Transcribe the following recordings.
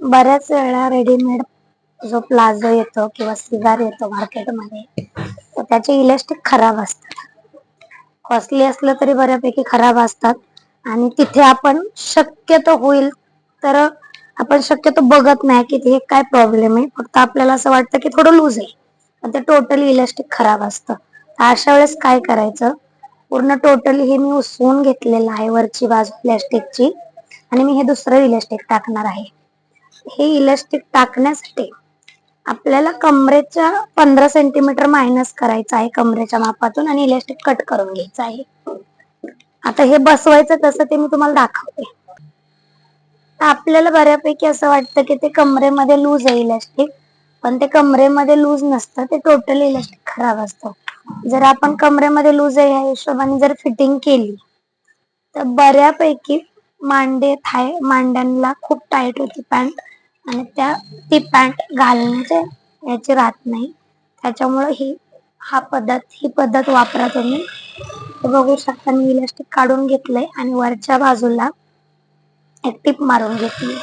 बऱ्याच वेळा रेडीमेड जो प्लाझो येतो किंवा सिगार येतो मार्केटमध्ये तर त्याचे इलास्टिक खराब असतात. कॉस्टली असलं तरी बऱ्यापैकी खराब असतात. आणि तिथे आपण शक्यतो होईल तर आपण शक्यतो बघत नाही की हे काय प्रॉब्लेम आहे. फक्त आपल्याला असं वाटतं की थोडं लूज आहे. पण ते टोटली इलास्टिक खराब असतं. तर अशा वेळेस काय करायचं? पूर्ण टोटली हे मी उसवून घेतलेलं आहे वरची बाजू इलास्टिकची आणि मी हे दुसरं इलास्टिक टाकणार आहे. हे इलास्टिक टाकण्यासाठी आपल्याला कमरेच्या पंधरा सेंटीमीटर मायनस करायचं आहे कमरेच्या मापातून आणि इलास्टिक कट करून घ्यायचं आहे. आता हे बसवायचं कसं ते मी तुम्हाला दाखवते. आपल्याला बऱ्यापैकी असं वाटतं की ते कमरेमध्ये लूज आहे इलास्टिक पण ते कमरेमध्ये लूज नसतं ते टोटल इलास्टिक खराब असतं. जर आपण कमरेमध्ये लूज आहे या हिशोबाने जर फिटिंग केली तर बऱ्यापैकी मांडे थाय मांड्यांना खूप टाईट होती पॅन्ट आणि त्या ती पॅन्ट घालण्याचे याची राहत नाही. त्याच्यामुळे ही हा पद्धत ही पद्धत वापरा तुम्ही. बघू शकता मी इलास्टिक काढून घेतलंय आणि वरच्या बाजूला एक टीप मारून घेतली.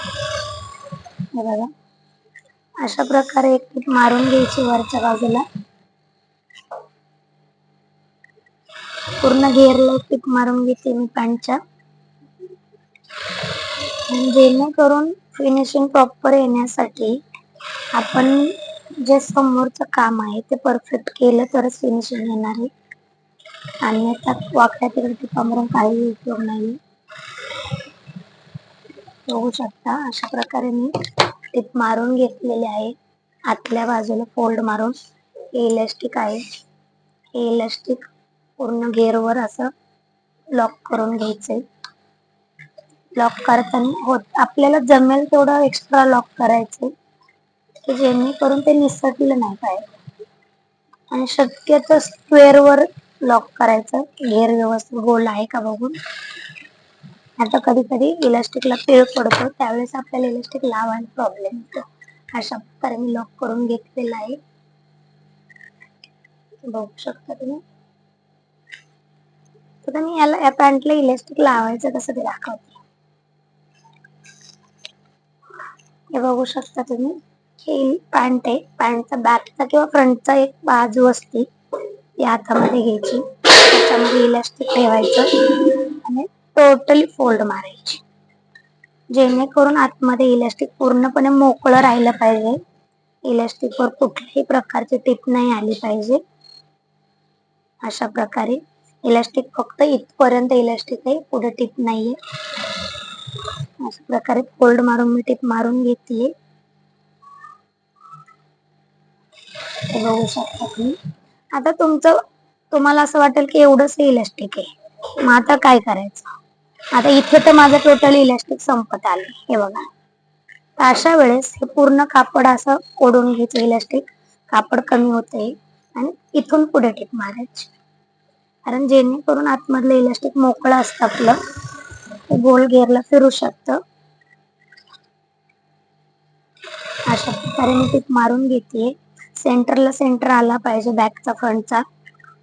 हे बघा. अशा प्रकारे एक टीप मारून घ्यायची वरच्या बाजूला. पूर्ण घेरला टीप मारून घेते मी पॅन्टच्या जेणेकरून फिनिशिंग प्रॉपर येण्यासाठी आपण जे समोरचं काम आहे ते परफेक्ट केलं तरच फिनिशिंग येणार आहे. आणि आता वाकड्या तिकडे टिपा काही उपयोग नाही. बघू शकता अशा प्रकारे मी टिप मारून घेतलेले आहे. आतल्या बाजूला फोल्ड मारून. हे इलास्टिक आहे. हे इलास्टिक पूर्ण घेरवर असं लॉक करून घ्यायचंय. लॉक करताना होत आपल्याला जमेल तेवढं एक्स्ट्रा लॉक करायचं. की जेणेकरून ते निसटलं नाही पाहिजे. आणि शक्यतो स्क्वेअर वर लॉक करायचं. घेर व्यवस्थित गोल आहे का बघून. आता कधी कधी इलास्टिकला पिळ पडतो त्यावेळेस आपल्याला इलास्टिक लावायला प्रॉब्लेम येतो. अशा प्रकारे मी लॉक करून घेतलेला आहे. बघू शकता तुम्ही. तर मी याला या पॅन्टला इलास्टिक लावायचं कसं ते दाखवते. हे बघू शकता तुम्ही. ही पॅन्ट आहे. पॅन्टचा बॅकचा किंवा फ्रंटचा एक बाजू असते. ती हातामध्ये घ्यायची. त्याच्यामध्ये इलास्टिक ठेवायचं. आणि टोटली फोल्ड मारायची. जेणेकरून आतमध्ये इलास्टिक पूर्णपणे मोकळं राहिलं पाहिजे. इलास्टिक वर कुठल्याही प्रकारची टिप नाही आली पाहिजे. अशा प्रकारे इलास्टिक फक्त इथपर्यंत इलास्टिक आहे. पुढे टिप नाहीये. अशा प्रकारे फोल्ड मारून मी टिप मारून घेते बघू शकता तुम्ही. आता तुमचं तुम्हाला असं वाटेल की एवढंच इलास्टिक आहे. मग आता काय करायचं? आता इथे तर माझं टोटल इलास्टिक संपत आले हे बघा. तर अशा वेळेस हे पूर्ण कापड असं ओढून घ्यायचं. इलास्टिक कापड कमी होते आणि इथून पुढे टिप मारायची. कारण जेणेकरून आतमधलं इलास्टिक मोकळं असतं आपलं. गोल गेअरला फिरू शकतं. अशा प्रकारे मी टीप मारून घेते. सेंटरला सेंटर आला पाहिजे बॅकचा फ्रंटचा.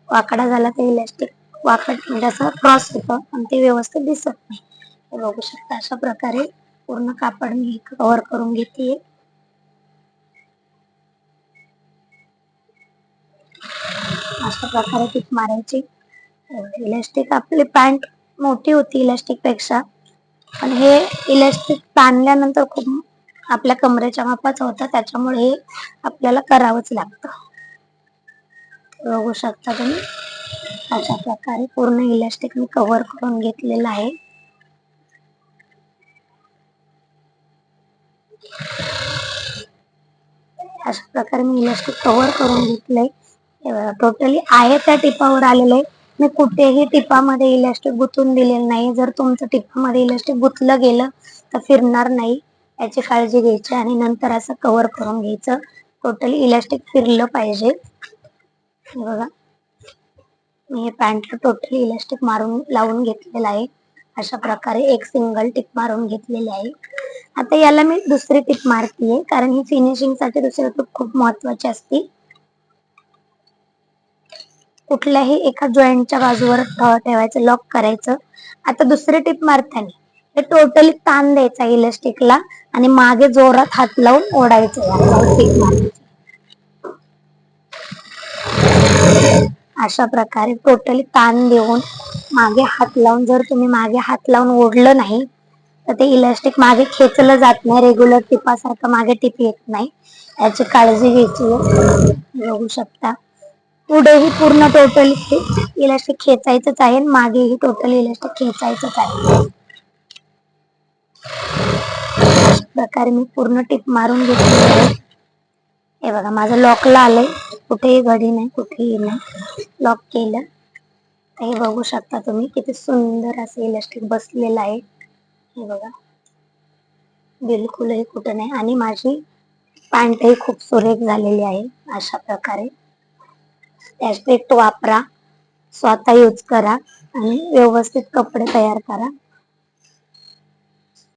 वाकडा झाला तर इलास्टिक वाकड म्हणजे असं क्रॉस होतं आणि ते व्यवस्थित दिसत नाही. बघू शकता अशा प्रकारे पूर्ण कापड मी कव्हर करून घेते. अशा प्रकारे टीप मारायची. इलास्टिक आपली पॅन्ट मोठी होती इलास्टिकपेक्षा. पण हे इलास्टिक ताणल्यानंतर खूप आपल्या कमरेच्या मापाचं होतं. त्याच्यामुळे हे आपल्याला करावंच लागतं. बघू शकता तुम्ही. अशा प्रकारे पूर्ण इलास्टिक मी कव्हर करून घेतलेलं आहे. अशा प्रकारे मी इलास्टिक कव्हर करून घेतलंय. टोटली आहे त्या टिपावर आलेलं आहे. मी कुठेही टिपामध्ये इलास्टिक गुंतून दिलेलं नाही. जर तुमचं टिपामध्ये इलास्टिक गुंतलं गेलं तर फिरणार नाही. याची काळजी घ्यायची आणि नंतर असं कव्हर करून घ्यायचं. टोटली इलास्टिक फिरलं पाहिजे. बघा. मी हे पॅन्टला टोटली इलास्टिक मारून लावून घेतलेलं आहे. अशा प्रकारे एक सिंगल टिप मारून घेतलेली आहे. आता याला मी दुसरी टिप मारतीये कारण ही फिनिशिंगसाठी दुसरी टिप खूप महत्वाची असते. कुठल्याही एका जॉईंटच्या बाजूवर ठेवायचं लॉक करायचं. आता दुसरी टिप मारताना हे टोटली ताण द्यायचा इलेस्टिकला आणि मागे जोरात हात लावून ओढायचं. अशा प्रकारे टोटली ताण देऊन मागे हात लावून जर तुम्ही मागे हात लावून ओढलं नाही तर ते इलास्टिक मागे खेचलं जात नाही रेग्युलर टिपासारखं मागे टिप येत नाही. याची काळजी घ्यायची बघू शकता. पुढेही पूर्ण टोटल इलास्टिक खेचायचंच आहे आणि मागेही टोटल इलास्टिक खेचायचंच आहे. अशा प्रकारे मी पूर्ण टिप मारून घेतली आहे. हे बघा माझं लॉकला आलंय. कुठेही घडी नाही कुठेही नाही. लॉक केलं. तर हे बघू शकता तुम्ही किती सुंदर असं इलास्टिक बसलेलं आहे. हे बघा. बिलकुलही कुठं नाही. आणि माझी पॅन्टही खूप सुरेख झालेली आहे. अशा प्रकारे. ऍस्पेक्ट वापरा. स्वतः यूज करा आणि व्यवस्थित कपडे तयार करा.